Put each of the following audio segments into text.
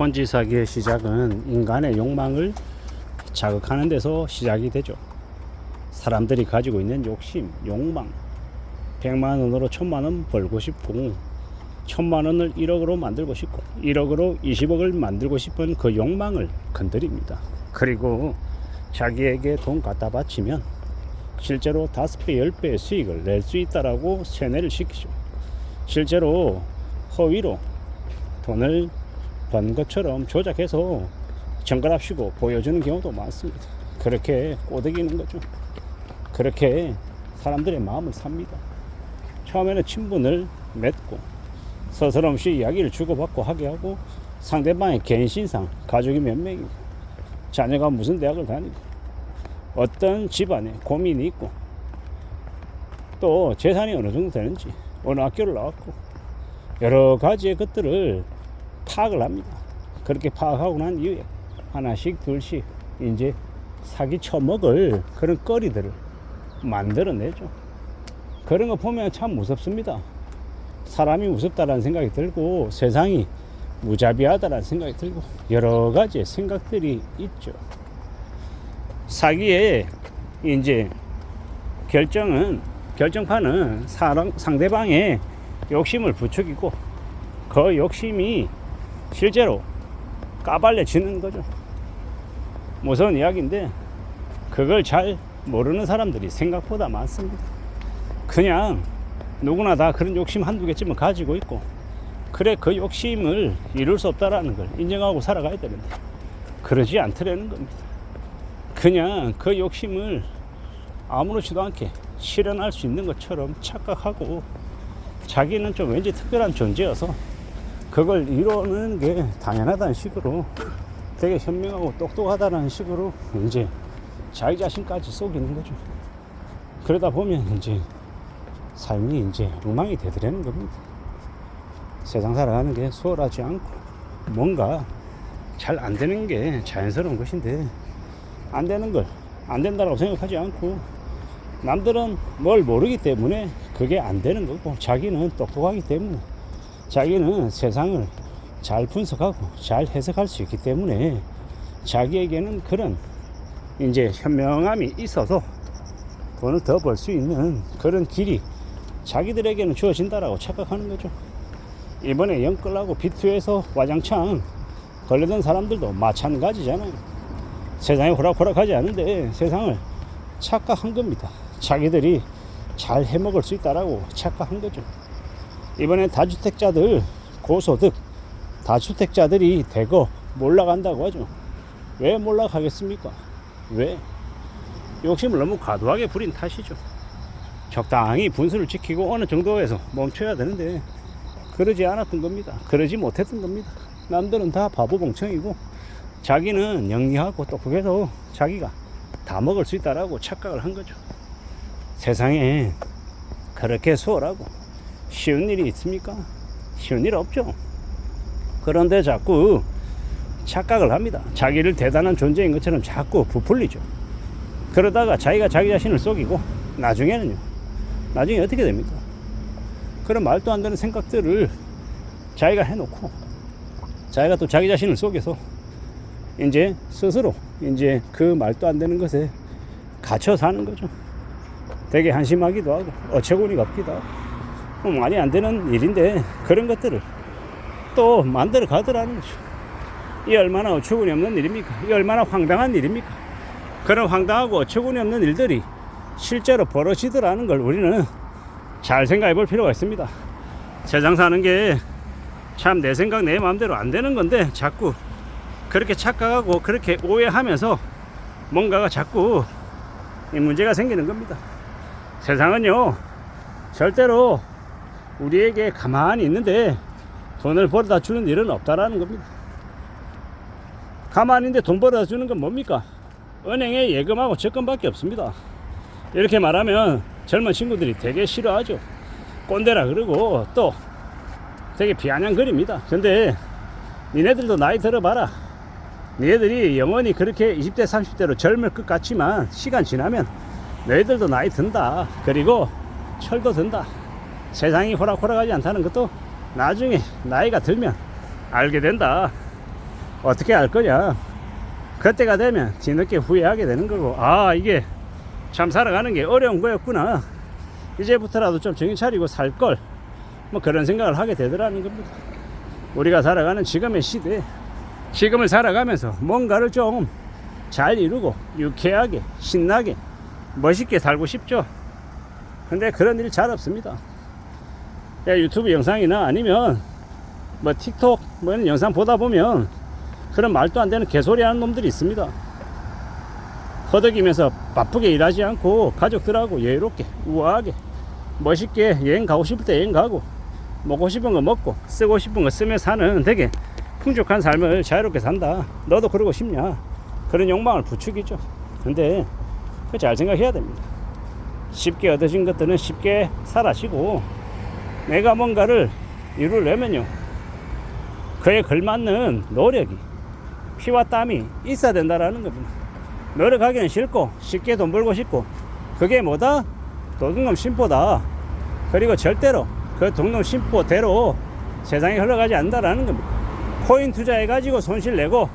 펀지 사기의 시작은 인간의 욕망을 자극하는 데서 시작이 되죠. 사람들이 가지고 있는 욕심, 욕망. 100만 원으로 1000만 원 벌고 싶고 1000만 원을 1억으로 만들고 싶고 1억으로 20억을 만들고 싶은 그 욕망을 건드립니다. 그리고 자기에게 돈 갖다 바치면 실제로 5배, 10배의 수익을 낼 수 있다라고 세뇌를 시키죠. 실제로 허위로 돈을 번 것처럼 조작해서 정갈합시고 보여주는 경우도 많습니다. 그렇게 꼬드기는 거죠. 그렇게 사람들의 마음을 삽니다. 처음에는 친분을 맺고 서스럼없이 이야기를 주고받고 하게 하고 상대방의 개인신상, 가족이 몇 명이고 자녀가 무슨 대학을 다니고 어떤 집안에 고민이 있고 또 재산이 어느 정도 되는지 어느 학교를 나왔고 여러 가지의 것들을 파악을 합니다. 그렇게 파악하고 난 이후에 하나씩 둘씩 이제 사기 처먹을 그런 거리들을 만들어내죠. 그런 거 보면 참 무섭습니다. 사람이 무섭다라는 생각이 들고 세상이 무자비하다라는 생각이 들고 여러 가지의 생각들이 있죠. 사기의 이제 결정은 결정판은 사람 상대방의 욕심을 부추기고 그 욕심이 실제로 까발려 지는 거죠. 무서운 이야기인데 그걸 잘 모르는 사람들이 생각보다 많습니다. 그냥 누구나 다 그런 욕심 한두 개쯤은 가지고 있고 그래 그 욕심을 이룰 수 없다라는 걸 인정하고 살아가야 되는데 그러지 않더라는 겁니다. 그냥 그 욕심을 아무렇지도 않게 실현할 수 있는 것처럼 착각하고 자기는 좀 왠지 특별한 존재여서 그걸 이루는 게 당연하다는 식으로 되게 현명하고 똑똑하다는 식으로 이제 자기 자신까지 속이는 거죠. 그러다 보면 이제 삶이 이제 엉망이 되더라는 겁니다. 세상 살아가는 게 수월하지 않고 뭔가 잘 안 되는 게 자연스러운 것인데 안 되는 걸 안 된다고 생각하지 않고 남들은 뭘 모르기 때문에 그게 안 되는 거고 자기는 똑똑하기 때문에 자기는 세상을 잘 분석하고 잘 해석할 수 있기 때문에 자기에게는 그런 이제 현명함이 있어서 돈을 더 벌 수 있는 그런 길이 자기들에게는 주어진다라고 착각하는 거죠. 이번에 영끌하고 비투에서 와장창 걸려든 사람들도 마찬가지잖아요. 세상이 호락호락하지 않은데 세상을 착각한 겁니다. 자기들이 잘 해먹을 수 있다라고 착각한 거죠. 이번에 다주택자들 고소득 다주택자들이 대거 몰락한다고 하죠. 왜 몰락하겠습니까? 왜? 욕심을 너무 과도하게 부린 탓이죠. 적당히 분수를 지키고 어느 정도에서 멈춰야 되는데 그러지 않았던 겁니다. 그러지 못했던 겁니다. 남들은 다 바보 봉청이고 자기는 영리하고 똑똑해서 자기가 다 먹을 수 있다라고 착각을 한 거죠. 세상에 그렇게 수월하고 쉬운 일이 있습니까? 쉬운 일 없죠. 그런데 자꾸 착각을 합니다. 자기를 대단한 존재인 것처럼 자꾸 부풀리죠. 그러다가 자기가 자기 자신을 속이고 나중에는요. 나중에 어떻게 됩니까? 그런 말도 안 되는 생각들을 자기가 해놓고 자기가 또 자기 자신을 속여서 이제 스스로 이제 그 말도 안 되는 것에 갇혀 사는 거죠. 되게 한심하기도 하고 어처구니가 없기도 하고 뭐 말이 안 되는 일인데 그런 것들을 또 만들어 가더라는 거죠. 이 얼마나 어처구니 없는 일입니까? 이 얼마나 황당한 일입니까? 그런 황당하고 어처구니 없는 일들이 실제로 벌어지더라는 걸 우리는 잘 생각해 볼 필요가 있습니다. 세상 사는 게 참 내 생각 내 마음대로 안 되는 건데 자꾸 그렇게 착각하고 그렇게 오해하면서 뭔가가 자꾸 이 문제가 생기는 겁니다. 세상은요 절대로 우리에게 가만히 있는데 돈을 벌어다 주는 일은 없다라는 겁니다. 가만히 있는데 돈 벌어다 주는 건 뭡니까? 은행에 예금하고 적금밖에 없습니다. 이렇게 말하면 젊은 친구들이 되게 싫어하죠. 꼰대라 그러고 또 되게 비아냥거립니다. 근데 니네들도 나이 들어봐라. 니네들이 영원히 그렇게 20대 30대로 젊을 것 같지만 시간 지나면 너희들도 나이 든다. 그리고 철도 든다. 세상이 호락호락하지 않다는 것도 나중에 나이가 들면 알게 된다. 어떻게 할 거냐? 그때가 되면 뒤늦게 후회하게 되는 거고. 아 이게 참 살아가는 게 어려운 거였구나. 이제부터라도 좀 정신 차리고 살 걸. 뭐 그런 생각을 하게 되더라는 겁니다. 우리가 살아가는 지금의 시대 지금을 살아가면서 뭔가를 좀 잘 이루고 유쾌하게 신나게 멋있게 살고 싶죠. 근데 그런 일 잘 없습니다. 야, 유튜브 영상이나 아니면 뭐 틱톡 뭐 이런 영상 보다 보면 그런 말도 안 되는 개소리 하는 놈들이 있습니다. 허덕이면서 바쁘게 일하지 않고 가족들하고 여유롭게 우아하게 멋있게 여행 가고 싶을 때 여행 가고 먹고 싶은 거 먹고 쓰고 싶은 거 쓰며 사는 되게 풍족한 삶을 자유롭게 산다. 너도 그러고 싶냐? 그런 욕망을 부추기죠. 근데 그잘 생각해야 됩니다. 쉽게 얻어진 것들은 쉽게 사라지고 내가 뭔가를 이루려면요. 그에 걸맞는 노력이 피와 땀이 있어야 된다라는 겁니다. 노력하기는 싫고 쉽게 돈 벌고 싶고 그게 뭐다? 도둑놈 심보다. 그리고 절대로 그 도둑놈 심보대로 세상이 흘러가지 않는다라는 겁니다. 코인 투자해가지고 손실 내고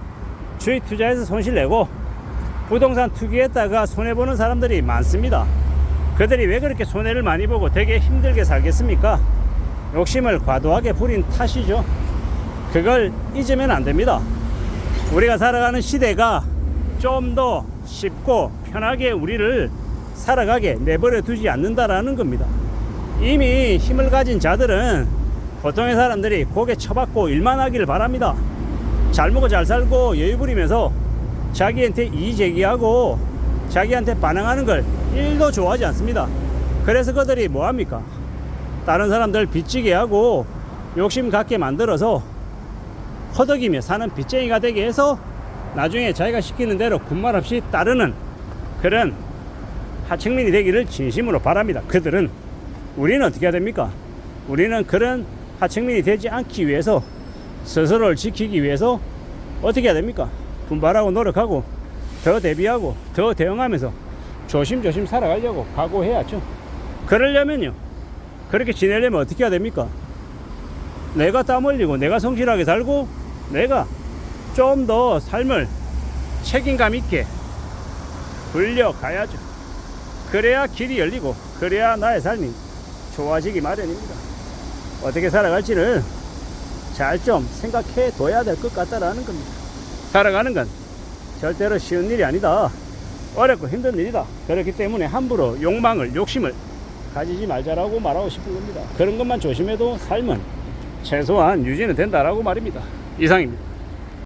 주식 투자해서 손실 내고 부동산 투기했다가 손해보는 사람들이 많습니다. 그들이 왜 그렇게 손해를 많이 보고 되게 힘들게 살겠습니까? 욕심을 과도하게 부린 탓이죠. 그걸 잊으면 안 됩니다. 우리가 살아가는 시대가 좀 더 쉽고 편하게 우리를 살아가게 내버려 두지 않는다라는 겁니다. 이미 힘을 가진 자들은 보통의 사람들이 고개 쳐박고 일만 하기를 바랍니다. 잘 먹고 잘 살고 여유 부리면서 자기한테 이의 제기하고 자기한테 반항하는 걸 1도 좋아하지 않습니다. 그래서 그들이 뭐 합니까? 다른 사람들 빚지게 하고 욕심 갖게 만들어서 허덕이며 사는 빚쟁이가 되게 해서 나중에 자기가 시키는 대로 군말 없이 따르는 그런 하층민이 되기를 진심으로 바랍니다. 그들은 우리는 어떻게 해야 됩니까? 우리는 그런 하층민이 되지 않기 위해서 스스로를 지키기 위해서 어떻게 해야 됩니까? 분발하고 노력하고 더 대비하고 더 대응하면서 조심조심 살아가려고 각오해야죠. 그러려면요. 그렇게 지내려면 어떻게 해야 됩니까? 내가 땀 흘리고 내가 성실하게 살고 내가 좀 더 삶을 책임감 있게 불려가야죠. 그래야 길이 열리고 그래야 나의 삶이 좋아지기 마련입니다. 어떻게 살아갈지를 잘좀 생각해 둬야 될 것 같다라는 겁니다. 살아가는 건 절대로 쉬운 일이 아니다. 어렵고 힘든 일이다. 그렇기 때문에 함부로 욕망을, 욕심을 가지지 말자라고 말하고 싶은 겁니다. 그런 것만 조심해도 삶은 최소한 유지는 된다라고 말입니다. 이상입니다.